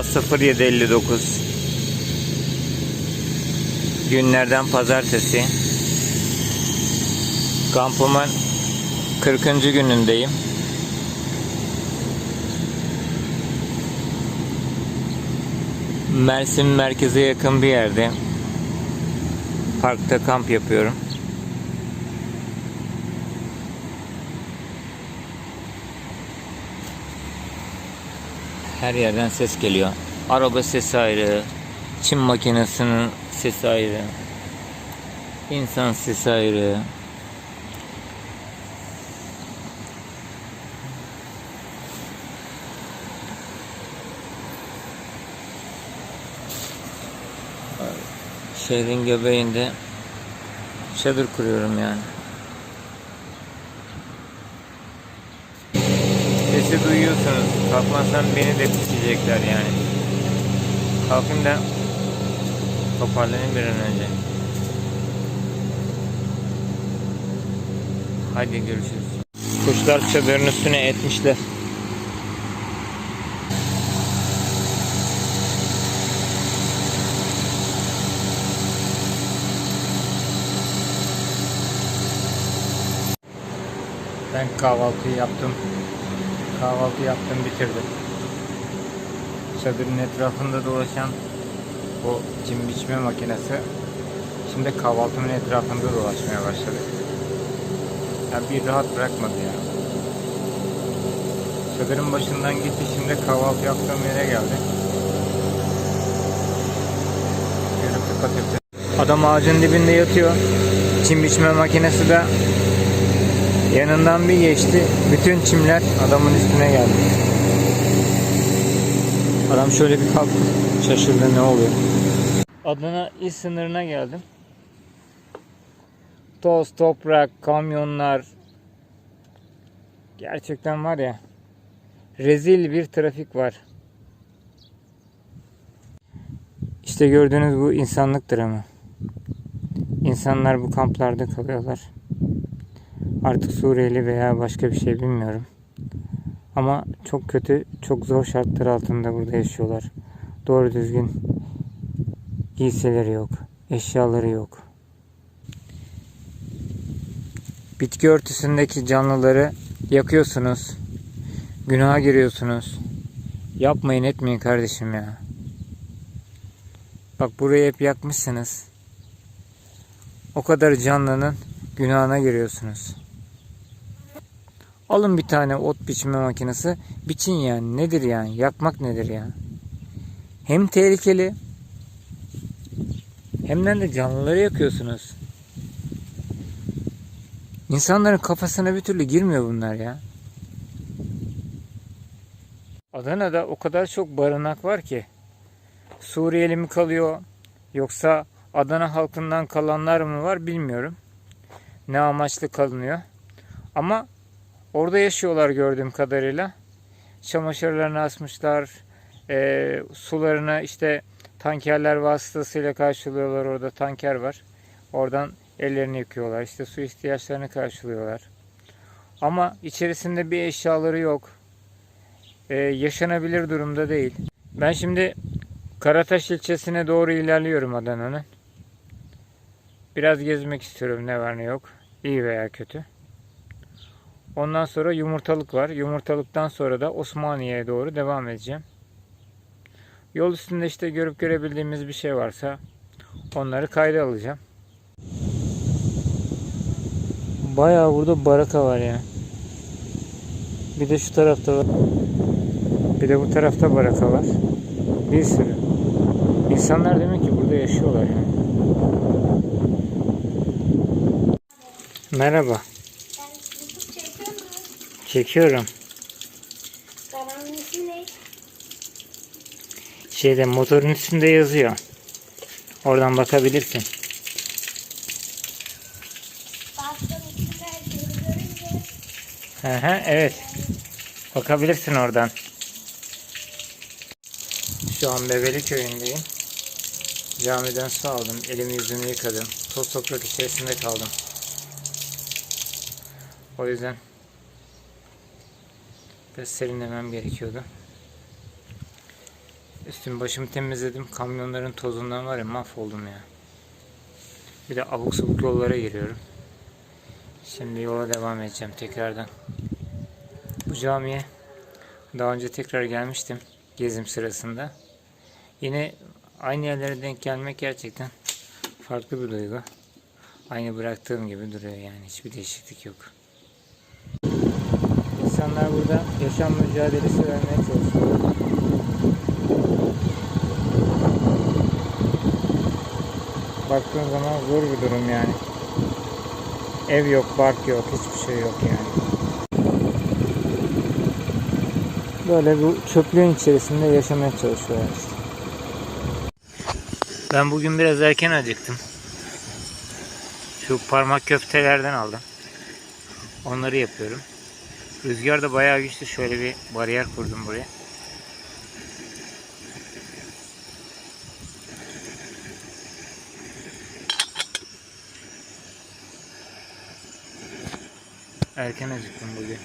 A0759 Günlerden pazartesi Kampımın 40. günündeyim. Mersin merkeze yakın bir yerde parkta kamp yapıyorum. Her yerden ses geliyor. Araba sesi ayrı, çim makinesinin sesi ayrı, insan sesi ayrı. Şehrin göbeğinde çadır kuruyorum yani. Sesi duyuyorsunuz. Kalkmazsam beni de pisleyecekler yani. Kalkın da toparlanayım bir an önce. Hadi görüşürüz. Kuşlar çadırın üstüne etmişler. Ben kahvaltıyı yaptım. Kahvaltı yaptım bitirdim. Çadırın etrafında dolaşan bu cim biçme makinesi şimdi kahvaltımın etrafında dolaşmaya başladı. Ya bir rahat bırakmadı ya. Çadırın başından gitti şimdi kahvaltı yaptığım yere geldi. Adam ağacın dibinde yatıyor. Çim biçme makinesi de Yanından bir geçti. Bütün çimler adamın üstüne geldi. Adam şöyle bir kalktı. Şaşırdı ne oluyor. Adana il sınırına geldim. Toz, toprak, kamyonlar. Gerçekten var ya. Rezil bir trafik var. İşte gördüğünüz bu insanlık dramı. İnsanlar bu kamplarda kalıyorlar. Artık Suriyeli veya başka bir şey bilmiyorum. Ama çok kötü, çok zor şartlar altında burada yaşıyorlar. Doğru düzgün giysileri yok, eşyaları yok. Bitki örtüsündeki canlıları yakıyorsunuz. Günaha giriyorsunuz. Yapmayın etmeyin kardeşim ya. Bak burayı hep yakmışsınız. O kadar canlının günahına giriyorsunuz. Alın bir tane ot biçme makinesi. Biçin yani. Nedir yani? Yakmak nedir ya? Hem tehlikeli hem de canlıları yakıyorsunuz. İnsanların kafasına bir türlü girmiyor bunlar ya. Adana'da o kadar çok barınak var ki. Suriyeli mi kalıyor yoksa Adana halkından kalanlar mı var bilmiyorum. Ne amaçlı kalınıyor. Ama Orada yaşıyorlar gördüğüm kadarıyla. Çamaşırlarını asmışlar. E, sularını işte tankerler vasıtasıyla karşılıyorlar. Orada tanker var. Oradan ellerini yıkıyorlar. İşte su ihtiyaçlarını karşılıyorlar. Ama içerisinde bir eşyaları yok. E, yaşanabilir durumda değil. Ben şimdi Karataş ilçesine doğru ilerliyorum Adana'nın. Biraz gezmek istiyorum ne var ne yok. İyi veya kötü. Ondan sonra yumurtalık var. Yumurtalıktan sonra da Osmaniye'ye doğru devam edeceğim. Yol üstünde işte görüp görebildiğimiz bir şey varsa onları kayda alacağım. Bayağı burada baraka var ya. Bir de şu tarafta var. Bir de bu tarafta baraka var. Bir sürü. İnsanlar demek ki burada yaşıyorlar yani. Merhaba. Çekiyorum. Kanalın ismi ne? Şeyde motorun üstünde yazıyor. Oradan bakabilirsin. Hı hı, evet. Bakabilirsin oradan. Şu an Bebeli köyündeyim. Camiden su aldım. Elimi yüzümü yıkadım. Toz toprak içerisinde kaldım. O yüzden biraz serinlemem gerekiyordu. Üstüm başımı temizledim. Kamyonların tozundan var ya mahvoldum ya. Bir de abuk sabuk yollara giriyorum. Şimdi yola devam edeceğim tekrardan. Bu camiye daha önce tekrar gelmiştim gezim sırasında. Yine aynı yerlere denk gelmek gerçekten farklı bir duygu. Aynı bıraktığım gibi duruyor yani hiçbir değişiklik yok. İnsanlar burada yaşam mücadelesi vermeye çalışıyor. Baktığın zaman zor bir durum yani. Ev yok, bark yok, hiçbir şey yok yani. Böyle bu çöplüğün içerisinde yaşamaya çalışıyorlar işte. Ben bugün biraz erken acıktım. Şu parmak köftelerden aldım. Onları yapıyorum. Rüzgar da bayağı güçlü. Şöyle bir bariyer kurdum buraya. Erken acıktım bugün.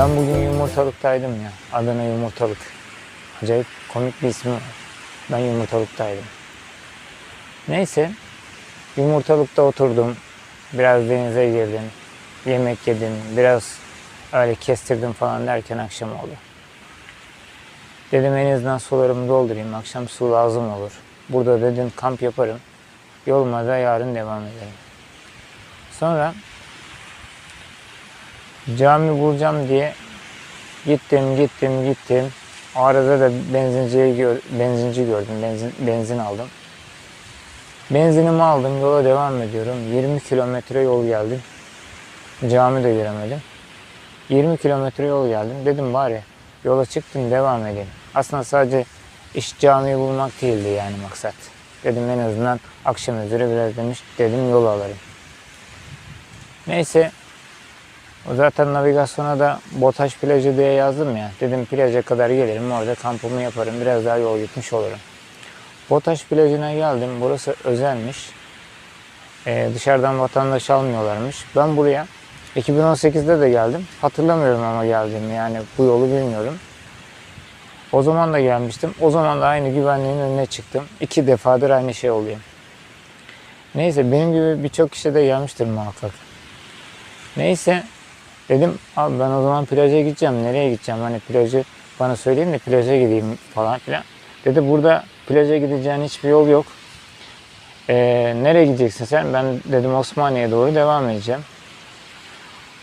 Ben bugün yumurtalıktaydım ya. Adana yumurtalık. Acayip komik bir ismi var. Ben yumurtalıktaydım. Neyse. Yumurtalıkta oturdum. Biraz denize girdim. Yemek yedim. Biraz öyle kestirdim falan derken akşam oldu. Dedim en azından sularımı doldurayım. Akşam su lazım olur. Burada dedim kamp yaparım. Yoluma da yarın devam ederim. Sonra cami bulacağım diye gittim gittim gittim. Arada da benzinciye gör, benzinci gördüm. Benzin, benzin aldım. Benzinimi aldım. Yola devam ediyorum. 20 kilometre yol geldim. Cami de göremedim. 20 kilometre yol geldim. Dedim bari yola çıktım devam edeyim. Aslında sadece iş camiyi bulmak değildi yani maksat. Dedim en azından akşam üzere biraz demiş dedim yol alırım. Neyse zaten navigasyona da Botaş plajı diye yazdım ya. Dedim plaja kadar gelirim orada kampımı yaparım. Biraz daha yol gitmiş olurum. Botaş plajına geldim. Burası özelmiş. Ee, dışarıdan vatandaş almıyorlarmış. Ben buraya 2018'de de geldim. Hatırlamıyorum ama geldim yani bu yolu bilmiyorum. O zaman da gelmiştim. O zaman da aynı güvenliğin önüne çıktım. İki defadır aynı şey oluyor. Neyse benim gibi birçok kişi de gelmiştir muhakkak. Neyse dedim abi ben o zaman plaja gideceğim. Nereye gideceğim? Hani plajı bana söyleyin de plaja gideyim falan filan. Dedi burada plaja gideceğin hiçbir yol yok. Ee, nereye gideceksin sen? Ben dedim Osmaniye'ye doğru devam edeceğim.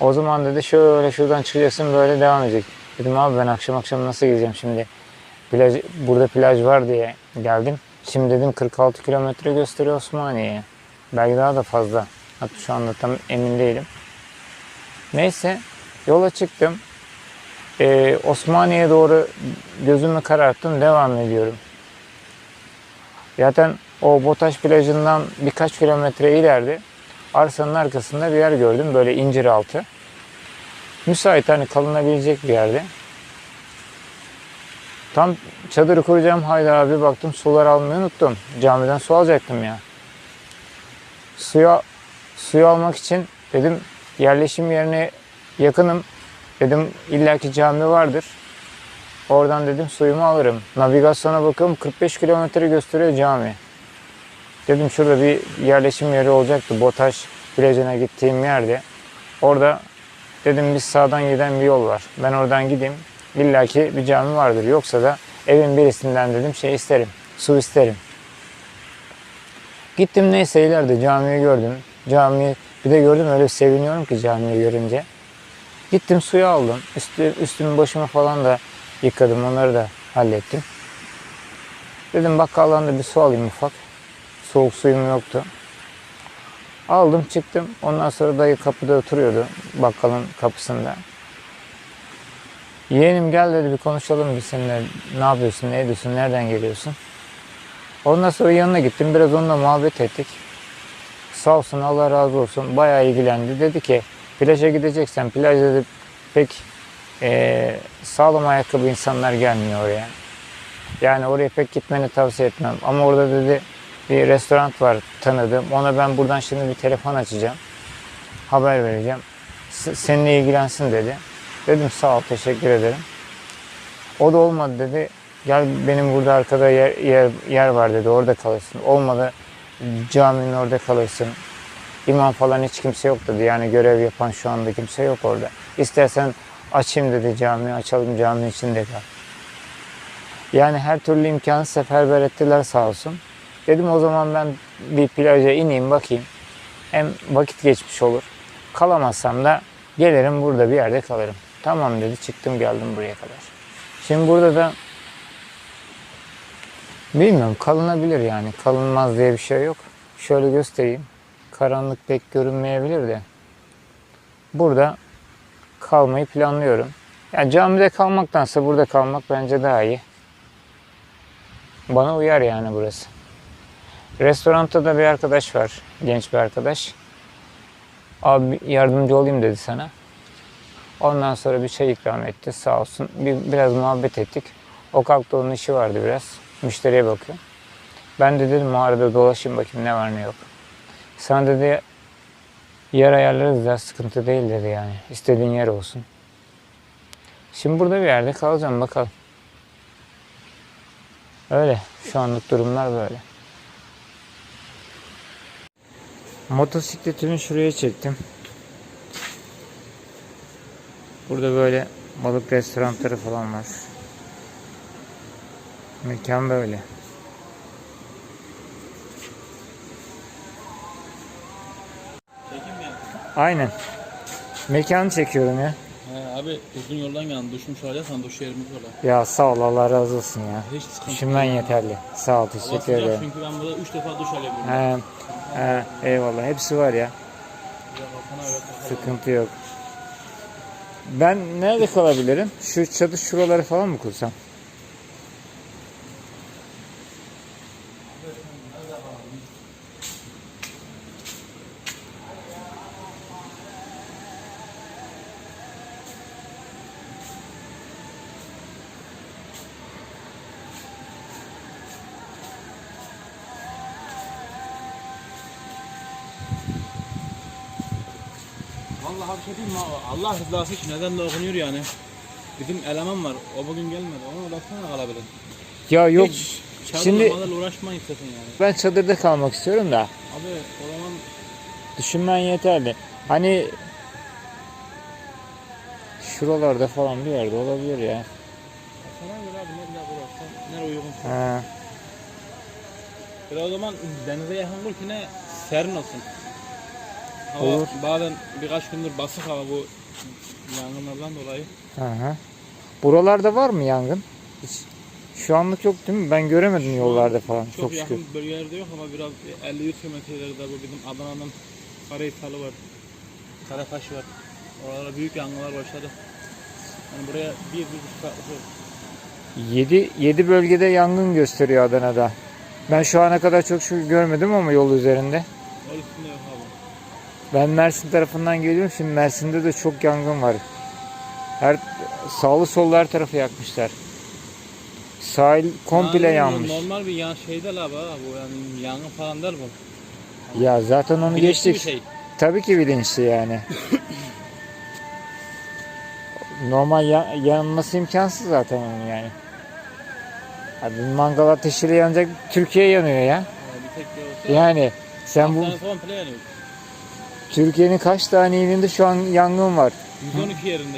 O zaman dedi şöyle şuradan çıkacaksın böyle devam edecek. Dedim abi ben akşam akşam nasıl gideceğim şimdi? Plaj, burada plaj var diye geldim. Şimdi dedim 46 kilometre gösteriyor Osmaniye'ye. Belki daha da fazla. Hatta şu anda tam emin değilim. Neyse yola çıktım. Ee, Osmaniye'ye doğru gözümü kararttım. Devam ediyorum. Zaten o Botaş plajından birkaç kilometre ileride arsanın arkasında bir yer gördüm. Böyle incir altı. Müsait hani kalınabilecek bir yerde. Tam çadırı kuracağım haydi abi baktım sular almayı unuttum. Camiden su alacaktım ya. Suya suyu almak için dedim yerleşim yerine yakınım. Dedim illaki cami vardır. Oradan dedim suyumu alırım. Navigasyona bakıyorum 45 kilometre gösteriyor cami. Dedim şurada bir yerleşim yeri olacaktı. Botaş plajına gittiğim yerde. Orada dedim biz sağdan giden bir yol var. Ben oradan gideyim. İlla ki bir cami vardır. Yoksa da evin birisinden dedim şey isterim. Su isterim. Gittim neyse ileride camiyi gördüm. Camiyi bir de gördüm öyle seviniyorum ki camiyi görünce. Gittim suyu aldım. Üstü, üstümü başımı falan da yıkadım. Onları da hallettim. Dedim bakkaldan da bir su alayım ufak. Soğuk suyum yoktu. Aldım çıktım. Ondan sonra dayı kapıda oturuyordu. Bakkalın kapısında. Yeğenim gel dedi bir konuşalım biz seninle. Ne yapıyorsun, ne ediyorsun, nereden geliyorsun? Ondan sonra yanına gittim. Biraz onunla muhabbet ettik. Sağ olsun Allah razı olsun. Bayağı ilgilendi. Dedi ki plaja gideceksen plajda dedi, pek eee, sağlam ayakkabı insanlar gelmiyor oraya. Yani oraya pek gitmeni tavsiye etmem. Ama orada dedi bir restoran var tanıdığım. Ona ben buradan şimdi bir telefon açacağım. Haber vereceğim. Seninle ilgilensin dedi. Dedim sağ ol teşekkür ederim. O da olmadı dedi. Gel benim burada arkada yer, yer, yer var dedi orada kalırsın. Olmadı caminin orada kalırsın. İmam falan hiç kimse yok dedi. Yani görev yapan şu anda kimse yok orada. İstersen açayım dedi camiyi açalım caminin içinde kal. Yani her türlü imkanı seferber ettiler sağ olsun. Dedim o zaman ben bir plaja ineyim bakayım. Hem vakit geçmiş olur. Kalamazsam da gelirim burada bir yerde kalırım. Tamam dedi çıktım geldim buraya kadar. Şimdi burada da bilmiyorum kalınabilir yani. Kalınmaz diye bir şey yok. Şöyle göstereyim. Karanlık pek görünmeyebilir de. Burada kalmayı planlıyorum. Yani camide kalmaktansa burada kalmak bence daha iyi. Bana uyar yani burası. Restoranda da bir arkadaş var. Genç bir arkadaş. Abi yardımcı olayım dedi sana. Ondan sonra bir çay ikram etti sağ olsun. Bir, biraz muhabbet ettik. O kalktı onun işi vardı biraz. Müşteriye bakıyor. Ben de dedim mağarada dolaşayım bakayım ne var ne yok. Sana dedi yer ayarlarız ya sıkıntı değil dedi yani. İstediğin yer olsun. Şimdi burada bir yerde kalacağım bakalım. Öyle. Şu anlık durumlar böyle. Motosikletimi şuraya çektim. Burada böyle balık restoranları falan var. Mekan böyle. Aynen. Mekanı çekiyorum ya. He, abi uzun yoldan geldin. Duşmuş alacaksan duş yerimiz var. Ya sağ ol Allah razı olsun ya. Hiç sıkıntı Düşünmen yok. yeterli. Sağ ol teşekkür sıcak ederim. çünkü ben burada 3 defa duş alıyorum. He, he, eyvallah hepsi var ya. Sıkıntı yok. Ben nerede kalabilirim? Şu çatı şuraları falan mı kursam? Vallahi bir şey diyeyim mi? Allah rızası için neden de okunuyor yani. Bizim eleman var. O bugün gelmedi. Ona baksana kalabilir. Ya yok. Hiç şimdi- uğraşmayın istesin yani. Ben çadırda kalmak istiyorum da. Abi o zaman Düşünmen yeterli. Hani şuralarda falan bir yerde olabilir ya. sana göre abi ne güzel burası. Nere uygun. Ha, Bir de o zaman denize yakın kul ki ne serin olsun. Hava Olur. bazen birkaç gündür basık hava bu yangınlardan dolayı. hı hı. Buralarda var mı yangın? Hiç. Şu anlık yok değil mi? Ben göremedim yollarda falan. Çok, Çok, yakın şükür. bölgelerde yok ama biraz 50-100 kilometrelerde bu bizim Adana'nın Karahisar'ı var. Karakaş var. Oralara büyük yangınlar başladı. Yani buraya bir, bir buçuk saat var. 7 7 bölgede yangın gösteriyor Adana'da. Ben şu ana kadar çok şükür görmedim ama yol üzerinde. O üstünde yok abi. Ben Mersin tarafından geliyorum. Şimdi Mersin'de de çok yangın var. Her sağlı sollu her tarafı yakmışlar. Sahil komple Yani yanmış. Normal bir yan şeyde la bu bu yani yangın falan der bu. Ya zaten onu Bilinçli geçtik. şey. Tabii ki bilinçli yani. Normal ya- yanması imkansız zaten onun yani. Abi mangal ateşiyle yanacak Türkiye yanıyor ya. Yani bir tek Yani sen bu komple yanıyor. Türkiye'nin kaç tane ilinde şu an yangın var? 112 yerinde.